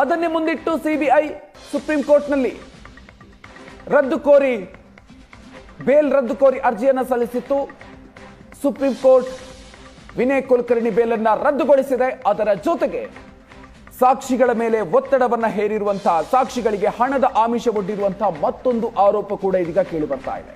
ಅದನ್ನೇ ಮುಂದಿಟ್ಟು CBI supreme ಕೋರ್ಟ್ನಲ್ಲಿ ರದ್ದು ಕೋರಿ, ಬೇಲ್ ರದ್ದು ಕೋರಿ ಅರ್ಜಿಯನ್ನು ಸಲ್ಲಿಸಿತ್ತು. ಸುಪ್ರೀಂ ಕೋರ್ಟ್ ವಿನಯ್ ಕುಲಕರ್ಣಿ ಬೇಲನ್ನು ರದ್ದುಗೊಳಿಸಿದೆ. ಅದರ ಜೊತೆಗೆ ಸಾಕ್ಷಿಗಳ ಮೇಲೆ ಒತ್ತಡವನ್ನ ಹೇರಿರುವಂತಹ, ಸಾಕ್ಷಿಗಳಿಗೆ ಹಣದ ಆಮಿಷ ಒಡ್ಡಿರುವಂತಹ ಮತ್ತೊಂದು ಆರೋಪ ಕೂಡ ಇದೀಗ ಕೇಳಿ ಬರ್ತಾ ಇದೆ.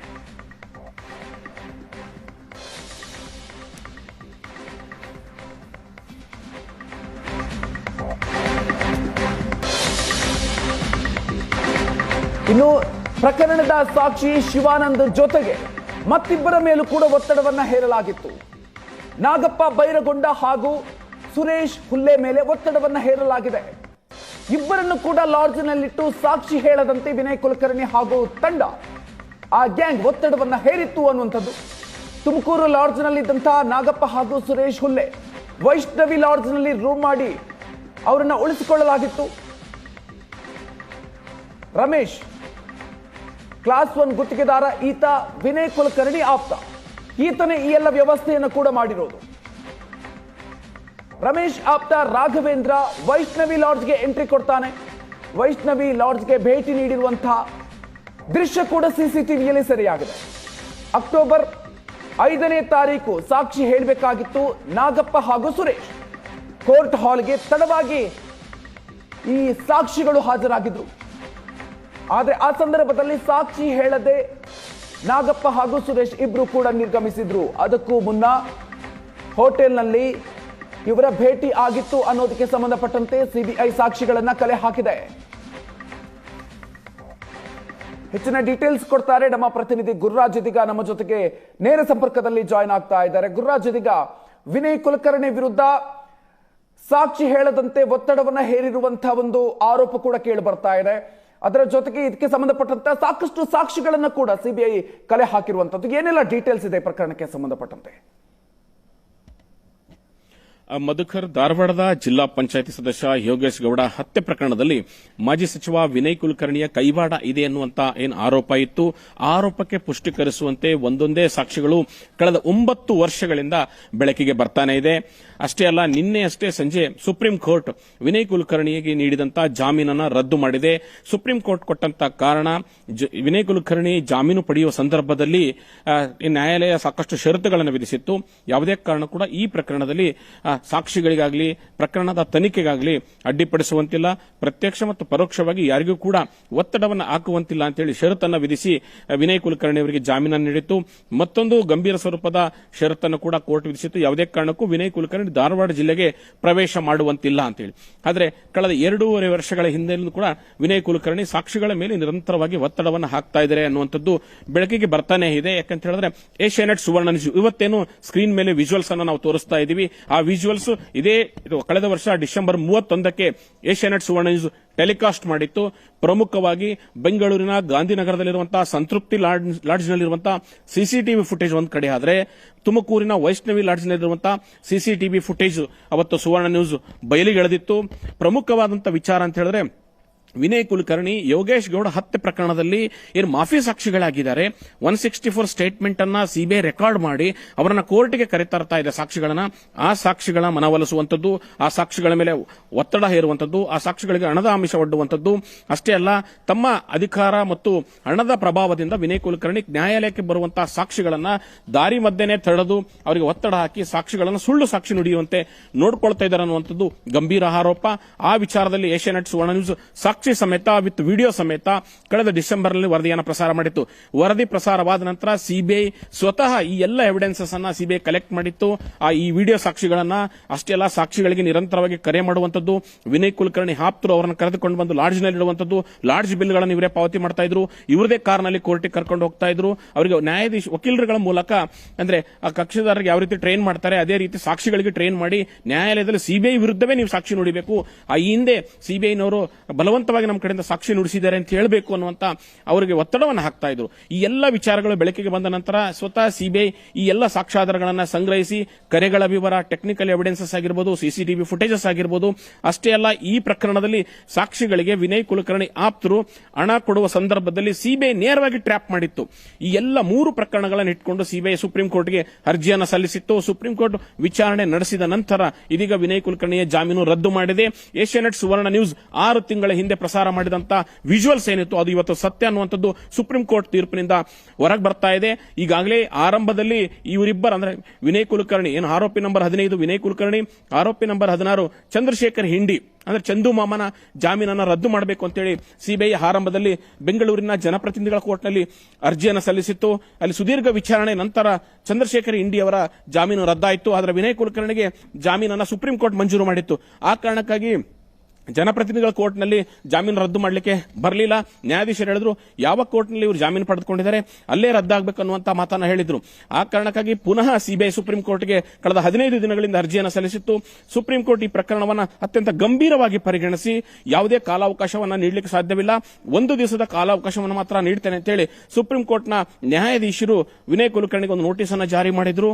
ಇನ್ನು ಪ್ರಕರಣದ ಸಾಕ್ಷಿ ಶಿವಾನಂದ್ ಜೊತೆಗೆ ಮತ್ತಿಬ್ಬರ ಮೇಲೂ ಕೂಡ ಒತ್ತಡವನ್ನ ಹೇರಲಾಗಿತ್ತು. ನಾಗಪ್ಪ, ಬೈರಗೊಂಡ ಹಾಗೂ ಸುರೇಶ್ ಹುಲ್ಲೆ ಮೇಲೆ ಒತ್ತಡವನ್ನ ಹೇರಲಾಗಿದೆ. ಇಬ್ಬರನ್ನು ಕೂಡ ಲಾಡ್ಜ್ನಲ್ಲಿಟ್ಟು ಸಾಕ್ಷಿ ಹೇಳದಂತೆ ವಿನಯ್ ಕುಲಕರ್ಣಿ ಹಾಗೂ ತಂಡ ಆ ಗ್ಯಾಂಗ್ ಒತ್ತಡವನ್ನ ಹೇರಿತ್ತು ಅನ್ನುವಂಥದ್ದು. ತುಮಕೂರು ಲಾಡ್ಜ್ನಲ್ಲಿದ್ದಂತಹ ನಾಗಪ್ಪ ಹಾಗೂ ಸುರೇಶ್ ಹುಲ್ಲೆ ವೈಷ್ಣವಿ ಲಾಡ್ಜ್ನಲ್ಲಿ ರೂಮ್ ಮಾಡಿ ಅವರನ್ನು ಉಳಿಸಿಕೊಳ್ಳಲಾಗಿತ್ತು. ರಮೇಶ್ ಕ್ಲಾಸ್ ಒನ್ ಗುತ್ತಿಗೆದಾರ ಈತ ವಿನಯ್ ಕುಲಕರ್ಣಿ ಆಪ್ತ. ಈತನೇ ಈ ಎಲ್ಲ ವ್ಯವಸ್ಥೆಯನ್ನು ಕೂಡ ಮಾಡಿರೋದು. ರಮೇಶ್ ಆಪ್ತ ರಾಘವೇಂದ್ರ ವೈಷ್ಣವಿ ಲಾಡ್ಜ್ಗೆ ಎಂಟ್ರಿ ಕೊಡ್ತಾನೆ. ವೈಷ್ಣವಿ ಲಾಡ್ಜ್ಗೆ ಭೇಟಿ ನೀಡಿರುವಂತಹ ದೃಶ್ಯ ಕೂಡ ಸಿಸಿಟಿವಿಯಲ್ಲಿ ಸೆರೆಯಾಗಿದೆ. ಅಕ್ಟೋಬರ್ ಐದನೇ ತಾರೀಕು ಸಾಕ್ಷಿ ಹೇಳಬೇಕಾಗಿತ್ತು ನಾಗಪ್ಪ ಹಾಗೂ ಸುರೇಶ್. ಕೋರ್ಟ್ ಹಾಲ್ಗೆ ತಡವಾಗಿ ಈ ಸಾಕ್ಷಿಗಳು ಹಾಜರಾಗಿದ್ರು. ಆದ್ರೆ ಆ ಸಂದರ್ಭದಲ್ಲಿ ಸಾಕ್ಷಿ ಹೇಳದೆ ನಾಗಪ್ಪ ಹಾಗೂ ಸುರೇಶ್ ಇಬ್ರು ಕೂಡ ನಿರ್ಗಮಿಸಿದ್ರು. ಅದಕ್ಕೂ ಮುನ್ನ ಹೋಟೆಲ್ನಲ್ಲಿ ಇವರ ಭೇಟಿ ಆಗಿತ್ತು ಅನ್ನೋದಕ್ಕೆ ಸಂಬಂಧಪಟ್ಟಂತೆ ಸಿಬಿಐ ಸಾಕ್ಷಿಗಳನ್ನ ಕಲೆ ಹಾಕಿದೆ. ಹೆಚ್ಚಿನ ಡೀಟೇಲ್ಸ್ ಕೊಡ್ತಾರೆ ನಮ್ಮ ಪ್ರತಿನಿಧಿ ಗುರುರಾಜ್ ಇದೀಗ ನಮ್ಮ ಜೊತೆಗೆ ನೇರ ಸಂಪರ್ಕದಲ್ಲಿ ಜಾಯ್ನ್ ಆಗ್ತಾ ಇದ್ದಾರೆ. ಗುರುರಾಜ್ ಇದೀಗ, ವಿನಯ್ ಕುಲಕರ್ಣಿ ವಿರುದ್ಧ ಸಾಕ್ಷಿ ಹೇಳದಂತೆ ಒತ್ತಡವನ್ನ ಹೇರಿರುವಂತಹ ಒಂದು ಆರೋಪ ಕೂಡ ಕೇಳಿ ಬರ್ತಾ ಇದೆ. ಅದರ ಜೊತೆಗೆ ಇದಕ್ಕೆ ಸಂಬಂಧಪಟ್ಟಂತ ಸಾಕಷ್ಟು ಸಾಕ್ಷಿಗಳನ್ನ ಕೂಡ ಸಿಬಿಐ ಕಲೆ ಹಾಕಿರುವಂತದ್ದು ಏನೆಲ್ಲ ಡೀಟೇಲ್ಸ್ ಇದೆ ಪ್ರಕರಣಕ್ಕೆ ಸಂಬಂಧಪಟ್ಟಂತೆ? ಮಧುಕರ್ ಧಾರವಾಡದ ಜಿಲ್ಲಾ ಪಂಚಾಯಿತಿ ಸದಸ್ಯ ಯೋಗೇಶ್ ಗೌಡ ಹತ್ಯೆ ಪ್ರಕರಣದಲ್ಲಿ ಮಾಜಿ ಸಚಿವ ವಿನಯ್ ಕುಲಕರ್ಣಿಯ ಕೈವಾಡ ಇದೆ ಎನ್ನುವಂತಹ ಏನು ಆರೋಪ ಇತ್ತು? ಆರೋಪಕ್ಕೆ ಪುಷ್ಟೀಕರಿಸುವಂತೆ ಒಂದೊಂದೇ ಸಾಕ್ಷಿಗಳು ಕಳೆದ ಒಂಬತ್ತು ವರ್ಷಗಳಿಂದ ಬೆಳಕಿಗೆ ಬರ್ತಾನೆ ಇದೆ. ಅಷ್ಟೇ ಅಲ್ಲ, ನಿನ್ನೆ ಅಷ್ಟೇ ಸಂಜೆ ಸುಪ್ರೀಂ ಕೋರ್ಟ್ ವಿನಯ್ ಕುಲಕರ್ಣಿಗೆ ನೀಡಿದಂತಹ ಜಾಮೀನನ್ನ ರದ್ದು ಮಾಡಿದೆ. ಸುಪ್ರೀಂ ಕೋರ್ಟ್ ಕೊಟ್ಟಂತ ಕಾರಣ ವಿನಯ್ ಕುಲಕರ್ಣಿ ಜಾಮೀನು ಪಡೆಯುವ ಸಂದರ್ಭದಲ್ಲಿ ನ್ಯಾಯಾಲಯ ಸಾಕಷ್ಟು ಷರತ್ತುಗಳನ್ನು ವಿಧಿಸಿತ್ತು. ಯಾವುದೇ ಕಾರಣ ಕೂಡ ಈ ಪ್ರಕರಣದಲ್ಲಿ ಸಾಕ್ಷಿಗಳಿಗಾಗಲಿ, ಪ್ರಕರಣದ ತನಿಖೆಗಾಗಲಿ ಅಡ್ಡಿಪಡಿಸುವಂತಿಲ್ಲ. ಪ್ರತ್ಯಕ್ಷ ಮತ್ತು ಪರೋಕ್ಷವಾಗಿ ಯಾರಿಗೂ ಕೂಡ ಒತ್ತಡವನ್ನು ಹಾಕುವಂತಿಲ್ಲ ಅಂತೇಳಿ ಷರತ್ತನ್ನು ವಿಧಿಸಿ, ವಿನಯ್ ಕುಲಕರ್ಣಿ ಅವರಿಗೆ ಜಾಮೀನು ನೀಡಿತ್ತು. ಮತ್ತೊಂದು ಗಂಭೀರ ಸ್ವರೂಪದ ಷರತ್ತನ್ನು ಕೂಡ ಕೋರ್ಟ್ ವಿಧಿಸಿತ್ತು. ಯಾವುದೇ ಕಾರಣಕ್ಕೂ ವಿನಯ್ ಕುಲಕರ್ಣಿ ಧಾರವಾಡ ಜಿಲ್ಲೆಗೆ ಪ್ರವೇಶ ಮಾಡುವಂತಿಲ್ಲ ಅಂತೇಳಿ. ಆದರೆ ಕಳೆದ ಎರಡೂವರೆ ವರ್ಷಗಳ ಹಿಂದೆಯೂ ಕೂಡ ವಿನಯ್ ಕುಲಕರ್ಣಿ ಸಾಕ್ಷಿಗಳ ಮೇಲೆ ನಿರಂತರವಾಗಿ ಒತ್ತಡವನ್ನು ಹಾಕ್ತಾ ಇದ್ದಾರೆ ಅನ್ನುವಂಥದ್ದು ಬೆಳಕಿಗೆ ಬರ್ತಾನೆ ಇದೆ. ಯಾಕಂತ ಹೇಳಿದ್ರೆ ಏಷ್ಯಾನೆಟ್ ಸುವರ್ಣ ನ್ಯೂಸ್ ಇವತ್ತೇನು ಸ್ಕ್ರೀನ್ ಮೇಲೆ ವಿಜುವಲ್ಸ್ ಅನ್ನು ನಾವು ತೋರಿಸ್ತಾ ಇದ್ದೀವಿ. ಆ ವಿಜುವಲ್ಸ್ ಇದೇ ಇದು ಕಳೆದ ವರ್ಷ ಡಿಸೆಂಬರ್ ಮೂವತ್ತೊಂದಕ್ಕೆ ಏಷ್ಯಾನೆಟ್ ಸುವರ್ಣ ನ್ಯೂಸ್ ಟೆಲಿಕಾಸ್ಟ್ ಮಾಡಿತ್ತು. ಪ್ರಮುಖವಾಗಿ ಬೆಂಗಳೂರಿನ ಗಾಂಧಿನಗರದಲ್ಲಿರುವಂತಹ, ಸಂತೃಪ್ತಿ ಲಾಡ್ಜ್- ಲಾಡ್ಜ್ನಲ್ಲಿರುವಂತಹ ಸಿಸಿಟಿವಿ ಫುಟೇಜ್ ಒಂದು ಕಡೆ ಆದರೆ, ತುಮಕೂರಿನ ವೈಷ್ಣವಿ ಲಾಡ್ಜ್ನಲ್ಲಿರುವಂತಹ ಸಿಸಿಟಿವಿ ಫುಟೇಜ್ ಅವತ್ತು ಸುವರ್ಣ ನ್ಯೂಸ್ ಬಯಲಿಗೆಳೆದಿತ್ತು ಪ್ರಮುಖವಾದಂತಹ ವಿಚಾರ ಅಂತ ಹೇಳಿದ್ರೆ ವಿನಯ್ ಕುಲಕರ್ಣಿ, ಯೋಗೇಶ್ ಗೌಡ ಹತ್ಯೆ ಪ್ರಕರಣದಲ್ಲಿ ಏನು ಮಾಫಿ ಸಾಕ್ಷಿಗಳಾಗಿದ್ದಾರೆ. ಒನ್ ಸಿಕ್ಸ್ಟಿ ಫೋರ್ ಸ್ಟೇಟ್ಮೆಂಟ್ ಅನ್ನ ಸಿಬಿಐ ರೆಕಾರ್ಡ್ ಮಾಡಿ ಅವರನ್ನ ಕೋರ್ಟ್ಗೆ ಕರೆತರ್ತಾ ಇದೆ ಸಾಕ್ಷಿಗಳನ್ನ. ಆ ಸಾಕ್ಷಿಗಳ ಮನವೊಲಿಸುವಂತದ್ದು ಆ ಸಾಕ್ಷಿಗಳ ಮೇಲೆ ಒತ್ತಡ ಹೇರುವಂತದ್ದು ಆ ಸಾಕ್ಷಿಗಳಿಗೆ ಹಣದ ಆಮಿಷ ಒಡ್ಡುವಂತದ್ದು ಅಷ್ಟೇ ಅಲ್ಲ, ತಮ್ಮ ಅಧಿಕಾರ ಮತ್ತು ಹಣದ ಪ್ರಭಾವದಿಂದ ವಿನಯ್ ಕುಲಕರ್ಣಿ ನ್ಯಾಯಾಲಯಕ್ಕೆ ಬರುವಂತಹ ಸಾಕ್ಷಿಗಳನ್ನ ದಾರಿ ಮಧ್ಯೆನೆ ತಡೆದು ಅವರಿಗೆ ಒತ್ತಡ ಹಾಕಿ ಸಾಕ್ಷಿಗಳನ್ನು ಸುಳ್ಳು ಸಾಕ್ಷಿ ನುಡಿಯುವಂತೆ ನೋಡ್ಕೊಳ್ತಾ ಇದ್ದಾರೆ ಅನ್ನುವಂಥದ್ದು ಗಂಭೀರ ಆರೋಪ. ಆ ವಿಚಾರದಲ್ಲಿ ಏಷ್ಯಾನೆಟ್ ಸುವರ್ಣ ನ್ಯೂಸ್ ಸಾಕ್ಷಿ ಸಮೇತ ವಿತ್ ವಿಡಿಯೋ ಸಮೇತ ಕಳೆದ ಡಿಸೆಂಬರ್ನಲ್ಲಿ ವರದಿಯನ್ನು ಪ್ರಸಾರ ಮಾಡಿತ್ತು. ವರದಿ ಪ್ರಸಾರವಾದ ನಂತರ ಸಿಬಿಐ ಸ್ವತಃ ಈ ಎಲ್ಲ ಎವಿಡೆನ್ಸಸ್ ಅನ್ನ ಸಿಬಿಐ ಕಲೆಕ್ಟ್ ಮಾಡಿತ್ತು. ಆ ಈ ವಿಡಿಯೋ ಸಾಕ್ಷಿಗಳನ್ನ ಅಷ್ಟೇ ಅಲ್ಲ ಸಾಕ್ಷಿಗಳಿಗೆ ನಿರಂತರವಾಗಿ ಕರೆ ಮಾಡುವಂತದ್ದು ವಿನಯ್ ಕುಲಕರ್ಣಿ ಹಾಪ್ತರು ಅವರನ್ನು ಕರೆದುಕೊಂಡು ಬಂದು ಲಾಡ್ಜ್ನಲ್ಲಿ ಇಡುವಂತದ್ದು ಲಾಡ್ಜ್ ಬಿಲ್ಗಳನ್ನು ಇವರೇ ಪಾವತಿ ಮಾಡ್ತಾ ಇದ್ರು. ಇವರದೇ ಕಾರ್ನಲ್ಲಿ ಕೋರ್ಟಿಗೆ ಕರ್ಕೊಂಡು ಹೋಗ್ತಾ ಇದ್ರು. ಅವರಿಗೆ ನ್ಯಾಯಾಧೀಶ, ವಕೀಲರುಗಳ ಮೂಲಕ ಅಂದ್ರೆ ಆ ಕಕ್ಷಿದಾರರಿಗೆ ಯಾವ ರೀತಿ ಟ್ರೈನ್ ಮಾಡ್ತಾರೆ, ಅದೇ ರೀತಿ ಸಾಕ್ಷಿಗಳಿಗೆ ಟ್ರೈನ್ ಮಾಡಿ ನ್ಯಾಯಾಲಯದಲ್ಲಿ ಸಿಬಿಐ ವಿರುದ್ಧವೇ ನೀವು ಸಾಕ್ಷಿ ನೋಡಿಬೇಕು. ಆ ಹಿಂದೆ ಸಿಬಿಐನವರು ಬಲವಂತವಾಗಿ ಖಂಡಿತವಾಗಿ ನಮ್ಮ ಕಡೆಯಿಂದ ಸಾಕ್ಷಿ ನುಡಿಸಿದ್ದಾರೆ ಅಂತ ಹೇಳಬೇಕು ಅನ್ನುವಂತ ಅವರಿಗೆ ಒತ್ತಡವನ್ನು ಹಾಕ್ತಾ ಇದ್ರು. ಈ ಎಲ್ಲ ವಿಚಾರಗಳು ಬೆಳಕಿಗೆ ಬಂದ ನಂತರ ಸ್ವತಃ ಸಿಬಿಐ ಈ ಎಲ್ಲ ಸಾಕ್ಷ್ಯಾಧಾರಗಳನ್ನ ಸಂಗ್ರಹಿಸಿ ಕರೆಗಳ ವಿವರ ಟೆಕ್ನಿಕಲ್ ಎವಿಡೆನ್ಸಸ್ ಆಗಿರ್ಬೋದು ಸಿಸಿಟಿವಿ ಫುಟೇಜಸ್ ಆಗಿರ್ಬೋದು, ಅಷ್ಟೇ ಅಲ್ಲ ಈ ಪ್ರಕರಣದಲ್ಲಿ ಸಾಕ್ಷಿಗಳಿಗೆ ವಿನಯ್ ಕುಲಕರ್ಣಿ ಆಪ್ತರು ಹಣ ಕೊಡುವ ಸಂದರ್ಭದಲ್ಲಿ ಸಿಬಿಐ ನೇರವಾಗಿ ಟ್ರ್ಯಾಪ್ ಮಾಡಿತ್ತು. ಈ ಎಲ್ಲ ಮೂರು ಪ್ರಕರಣಗಳನ್ನು ಇಟ್ಕೊಂಡು ಸಿಬಿಐ ಸುಪ್ರೀಂ ಕೋರ್ಟ್ಗೆ ಅರ್ಜಿಯನ್ನು ಸಲ್ಲಿಸಿತ್ತು. ಸುಪ್ರೀಂ ಕೋರ್ಟ್ ವಿಚಾರಣೆ ನಡೆಸಿದ ನಂತರ ಇದೀಗ ವಿನಯ್ ಕುಲಕರ್ಣಿಯ ಜಾಮೀನು ರದ್ದು ಮಾಡಿದೆ. ಏಷ್ಯಾನೆಟ್ ಸುವರ್ಣ ನ್ಯೂಸ್ ಆರು ತಿಂಗಳ ಹಿಂದೆ ಪ್ರಸಾರ ಮಾಡಿದಂತ ವಿಜುವಲ್ಸ್ ಏನಿತ್ತು, ಅದು ಇವತ್ತು ಸತ್ಯ ಅನ್ನುವಂಥದ್ದು ಸುಪ್ರೀಂ ಕೋರ್ಟ್ ತೀರ್ಪಿನಿಂದ ಹೊರಗೆ ಬರ್ತಾ ಇದೆ. ಈಗಾಗಲೇ ಆರಂಭದಲ್ಲಿ ಇವರಿಬ್ಬರು ಅಂದ್ರೆ ವಿನಯ್ ಕುಲಕರ್ಣಿ, ಏನು ಆರೋಪಿ ನಂಬರ್ ಹದಿನೈದು, ವಿನಯ್ ಕುಲಕರ್ಣಿ, ಆರೋಪಿ ನಂಬರ್ ಹದಿನಾರು, ಚಂದ್ರಶೇಖರ್ ಹಿಂಡಿ, ಅಂದ್ರೆ ಚಂದು ಮಾಮನ ಜಾಮೀನನ್ನ ರದ್ದು ಮಾಡಬೇಕು ಅಂತೇಳಿ ಸಿಬಿಐ ಆರಂಭದಲ್ಲಿ ಬೆಂಗಳೂರಿನ ಜನಪ್ರತಿನಿಧಿಗಳ ಕೋರ್ಟ್ನಲ್ಲಿ ಅರ್ಜಿಯನ್ನು ಸಲ್ಲಿಸಿತ್ತು. ಅಲ್ಲಿ ಸುದೀರ್ಘ ವಿಚಾರಣೆ, ನಂತರ ಚಂದ್ರಶೇಖರ್ ಇಂಡಿ ಅವರ ಜಾಮೀನು ರದ್ದಾಯಿತು. ಆದರೆ ವಿನಯ್ ಕುಲಕರ್ಣಿಗೆ ಜಾಮೀನನ್ನು ಸುಪ್ರೀಂ ಕೋರ್ಟ್ ಮಂಜೂರು ಮಾಡಿತ್ತು. ಆ ಕಾರಣಕ್ಕಾಗಿ ಜನಪ್ರತಿನಿಧಿಗಳ ಕೋರ್ಟ್ನಲ್ಲಿ ಜಾಮೀನು ರದ್ದು ಮಾಡಲಿಕ್ಕೆ ಬರಲಿಲ್ಲ. ನ್ಯಾಯಾಧೀಶರು ಹೇಳಿದ್ರು, ಯಾವ ಕೋರ್ಟ್ನಲ್ಲಿ ಇವರು ಜಾಮೀನು ಪಡೆದುಕೊಂಡಿದ್ದಾರೆ, ಅಲ್ಲೇ ರದ್ದಾಗಬೇಕು ಅನ್ನುವಂತ ಮಾತನ್ನ ಹೇಳಿದ್ರು. ಆ ಕಾರಣಕ್ಕಾಗಿ ಪುನಃ ಸಿಬಿಐ ಸುಪ್ರೀಂ ಕೋರ್ಟ್ಗೆ ಕಳೆದ ಹದಿನೈದು ದಿನಗಳಿಂದ ಅರ್ಜಿಯನ್ನು ಸಲ್ಲಿಸಿತ್ತು. ಸುಪ್ರೀಂ ಕೋರ್ಟ್ ಈ ಪ್ರಕರಣವನ್ನು ಅತ್ಯಂತ ಗಂಭೀರವಾಗಿ ಪರಿಗಣಿಸಿ ಯಾವುದೇ ಕಾಲಾವಕಾಶವನ್ನು ನೀಡಲಿಕ್ಕೆ ಸಾಧ್ಯವಿಲ್ಲ. ಒಂದು ದಿವಸದ ಕಾಲಾವಕಾಶವನ್ನು ಮಾತ್ರ ನೀಡ್ತೇನೆ ಅಂತೇಳಿ ಸುಪ್ರೀಂ ಕೋರ್ಟ್ನ ನ್ಯಾಯಾಧೀಶರು ವಿನಯ್ ಕುಲಕರ್ಣಿಗೆ ಒಂದು ನೋಟಿಸ್ ಅನ್ನು ಜಾರಿ ಮಾಡಿದ್ರು.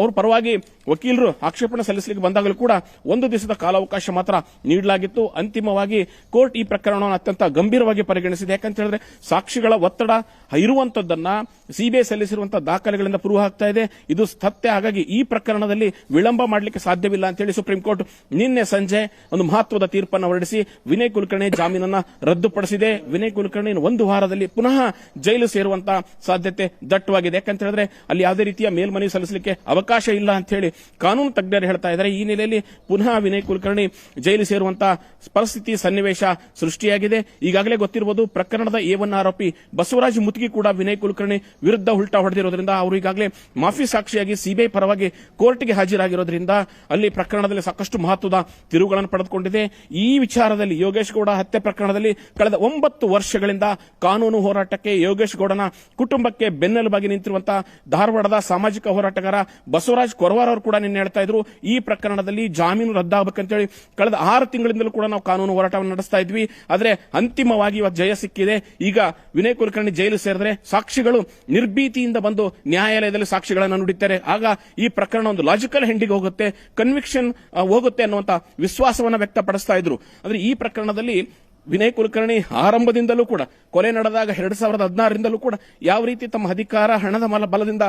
ಅವ್ರ ಪರವಾಗಿ ವಕೀಲರು ಆಕ್ಷೇಪಣೆ ಸಲ್ಲಿಸಲಿಕ್ಕೆ ಬಂದಾಗಲೂ ಕೂಡ ಒಂದು ದಿವಸದ ಕಾಲಾವಕಾಶ ಮಾತ್ರ ನೀಡಲಾಗಿತ್ತು. ಅಂತಿಮವಾಗಿ ಕೋರ್ಟ್ ಈ ಪ್ರಕರಣವನ್ನು ಅತ್ಯಂತ ಗಂಭೀರವಾಗಿ ಪರಿಗಣಿಸಿದೆ. ಯಾಕಂತ ಹೇಳಿದ್ರೆ ಸಾಕ್ಷಿಗಳ ಒತ್ತಡ ಇರುವಂತದ್ದನ್ನ ಸಿಬಿಐ ಸಲ್ಲಿಸಿರುವಂತಹ ದಾಖಲೆಗಳಿಂದ ಪ್ರೂವ್ ಆಗ್ತಾ ಇದೆ. ಇದು ಸತ್ಯ. ಹಾಗಾಗಿ ಈ ಪ್ರಕರಣದಲ್ಲಿ ವಿಳಂಬ ಮಾಡಲಿಕ್ಕೆ ಸಾಧ್ಯವಿಲ್ಲ ಅಂತೇಳಿ ಸುಪ್ರೀಂ ಕೋರ್ಟ್ ನಿನ್ನೆ ಸಂಜೆ ಒಂದು ಮಹತ್ವದ ತೀರ್ಪನ್ನು ಹೊರಡಿಸಿ ವಿನಯ್ ಕುಲಕರ್ಣಿ ಜಾಮೀನನ್ನ ರದ್ದುಪಡಿಸಿದೆ. ವಿನಯ್ ಕುಲಕರ್ಣಿ ಒಂದು ವಾರದಲ್ಲಿ ಪುನಃ ಜೈಲು ಸೇರುವಂತಹ ಸಾಧ್ಯತೆ ದಟ್ಟವಾಗಿದೆ. ಯಾಕಂತ ಹೇಳಿದ್ರೆ ಅಲ್ಲಿ ಯಾವುದೇ ರೀತಿಯ ಮೇಲ್ಮನವಿ ಸಲ್ಲಿಸಲಿಕ್ಕೆ ಅವಕಾಶ ಇಲ್ಲ ಅಂತ ಹೇಳಿ ಕಾನೂನು ತಜ್ಞರು ಹೇಳ್ತಾ ಇದ್ದಾರೆ. ಈ ನೆಲೆಯಲ್ಲಿ ಪುನಃ ವಿನಯ್ ಕುಲಕರ್ಣಿ ಜೈಲು ಸೇರುವಂತಹ ಪರಿಸ್ಥಿತಿ ಸನ್ನಿವೇಶ ಸೃಷ್ಟಿಯಾಗಿದೆ. ಈಗಾಗಲೇ ಗೊತ್ತಿರಬಹುದು, ಪ್ರಕರಣದ ಎ ಒನ್ ಆರೋಪಿ ಬಸವರಾಜ್ ಮುತ್ಗಿ ಕೂಡ ವಿನಯ್ ಕುಲಕರ್ಣಿ ವಿರುದ್ಧ ಉಲ್ಟಾ ಹೊಡೆದಿರೋದ್ರಿಂದ ಅವರು ಈಗಾಗಲೇ ಮಾಫಿ ಸಾಕ್ಷಿಯಾಗಿ ಸಿಬಿಐ ಪರವಾಗಿ ಕೋರ್ಟ್ಗೆ ಹಾಜರಾಗಿರೋದ್ರಿಂದ ಅಲ್ಲಿ ಪ್ರಕರಣದಲ್ಲಿ ಸಾಕಷ್ಟು ಮಹತ್ವದ ತಿರುವುಗಳನ್ನು ಪಡೆದುಕೊಂಡಿದೆ. ಈ ವಿಚಾರದಲ್ಲಿ ಯೋಗೇಶ್ ಗೌಡ ಹತ್ಯೆ ಪ್ರಕರಣದಲ್ಲಿ ಕಳೆದ ಒಂಬತ್ತು ವರ್ಷಗಳಿಂದ ಕಾನೂನು ಹೋರಾಟಕ್ಕೆ ಯೋಗೇಶ್ ಗೌಡನ ಕುಟುಂಬಕ್ಕೆ ಬೆನ್ನೆಲುಬಾಗಿ ನಿಂತಿರುವಂತಹ ಧಾರವಾಡದ ಸಾಮಾಜಿಕ ಹೋರಾಟಗಾರ ಬಸವರಾಜ್ ಕೊರವಾರ್ ಅವರು ಕೂಡ ನಿನ್ನೆ ಹೇಳ್ತಾ ಇದ್ರು, ಈ ಪ್ರಕರಣದಲ್ಲಿ ಜಾಮೀನು ರದ್ದಾಗಬೇಕಂತೇಳಿ ಕಳೆದ ಆರು ತಿಂಗಳಿಂದಲೂ ಕೂಡ ನಾವು ಕಾನೂನು ಹೋರಾಟವನ್ನು ನಡೆಸ್ತಾ ಇದ್ವಿ. ಆದರೆ ಅಂತಿಮವಾಗಿ ಇವತ್ತು ಜಯ ಸಿಕ್ಕಿದೆ. ಈಗ ವಿನಯ್ ಕುಲಕರ್ಣಿ ಜೈಲು ಸೇರಿದ್ರೆ ಸಾಕ್ಷಿಗಳು ನಿರ್ಭೀತಿಯಿಂದ ಬಂದು ನ್ಯಾಯಾಲಯದಲ್ಲಿ ಸಾಕ್ಷಿಗಳನ್ನು ನುಡಿತಾರೆ. ಆಗ ಈ ಪ್ರಕರಣ ಒಂದು ಲಾಜಿಕಲ್ ಹೆಂಡಿಗೆ ಹೋಗುತ್ತೆ ಕನ್ವಿಕ್ಷನ್ ಹೋಗುತ್ತೆ ಅನ್ನುವಂತ ವಿಶ್ವಾಸವನ್ನ ವ್ಯಕ್ತಪಡಿಸ್ತಾ ಇದ್ರು. ಅಂದ್ರೆ ಈ ಪ್ರಕರಣದಲ್ಲಿ ವಿನಯ್ ಕುಲಕರ್ಣಿ ಆರಂಭದಿಂದಲೂ ಕೂಡ, ಕೊಲೆ ನಡೆದಾಗ ಎರಡ್ ಸಾವಿರದ ಹದಿನಾರರಿಂದಲೂ ಕೂಡ ಯಾವ ರೀತಿ ತಮ್ಮ ಅಧಿಕಾರ, ಹಣದ ಬಲದಿಂದ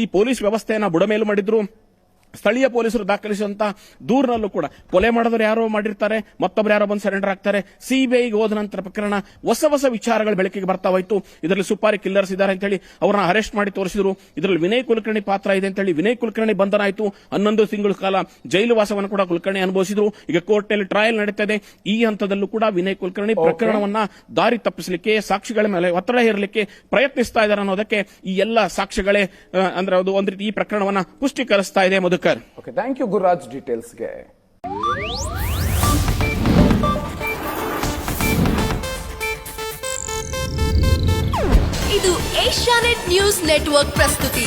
ಈ ಪೊಲೀಸ್ ವ್ಯವಸ್ಥೆಯನ್ನ ಬುಡಮೇಲು ಮಾಡಿದ್ರು ಸ್ಥಳೀಯ ಪೊಲೀಸರು ದಾಖಲಿಸಿದಂತ ದೂರಿನಲ್ಲೂ ಕೂಡ ಕೊಲೆ ಮಾಡಿದವರು ಯಾರೋ ಮಾಡಿರ್ತಾರೆ ಮತ್ತೊಬ್ಬರು ಯಾರೋ ಬಂದು ಸರೆಂಡರ್ ಆಗ್ತಾರೆ. ಸಿಬಿಐಗೆ ಹೋದ ನಂತರ ಪ್ರಕರಣ ಹೊಸ ಹೊಸ ವಿಚಾರಗಳು ಬೆಳಕಿಗೆ ಬರ್ತಾ ಹೋಯ್ತು. ಇದರಲ್ಲಿ ಸುಪಾರಿ ಕಿಲ್ಲರ್ಸ್ ಇದ್ದಾರೆ ಅಂತ ಹೇಳಿ ಅವರನ್ನ ಅರೆಸ್ಟ್ ಮಾಡಿ ತೋರಿಸಿದ್ರು. ಇದರಲ್ಲಿ ವಿನಯ್ ಕುಲಕರ್ಣಿ ಪಾತ್ರ ಇದೆ ಅಂತ ಹೇಳಿ ವಿನಯ್ ಕುಲಕರ್ಣಿ ಬಂಧನ ಆಯಿತು ಹನ್ನೊಂದು ತಿಂಗಳ ಕಾಲ ಜೈಲು ವಾಸವನ್ನು ಕೂಡ ಕುಲಕರ್ಣಿ ಅನುಭವಿಸಿದ್ರು. ಈಗ ಕೋರ್ಟ್ನಲ್ಲಿ ಟ್ರಯಲ್ ನಡೀತಾ ಇದೆ ಈ ಹಂತದಲ್ಲೂ ಕೂಡ ವಿನಯ್ ಕುಲಕರ್ಣಿ ಪ್ರಕರಣವನ್ನ ದಾರಿ ತಪ್ಪಿಸಲಿಕ್ಕೆ ಸಾಕ್ಷಿಗಳ ಮೇಲೆ ಒತ್ತಡ ಹೇರಲಿಕ್ಕೆ ಪ್ರಯತ್ನಿಸ್ತಾ ಇದ್ದಾರೆ ಅನ್ನೋದಕ್ಕೆ ಈ ಎಲ್ಲ ಸಾಕ್ಷಿಗಳೇ ಅಂದ್ರೆ ಅದು ಒಂದ್ ರೀತಿ ಈ ಪ್ರಕರಣವನ್ನ ಪುಷ್ಟೀಕರಿಸ್ತಾ ಇದೆ Madhukar. Okay thank you Gururaj ಡೀಟೇಲ್ಸ್ಗೆ ಇದು ಏಷ್ಯಾನೆಟ್ ನ್ಯೂಸ್ ನೆಟ್ವರ್ಕ್ ಪ್ರಸ್ತುತಿ.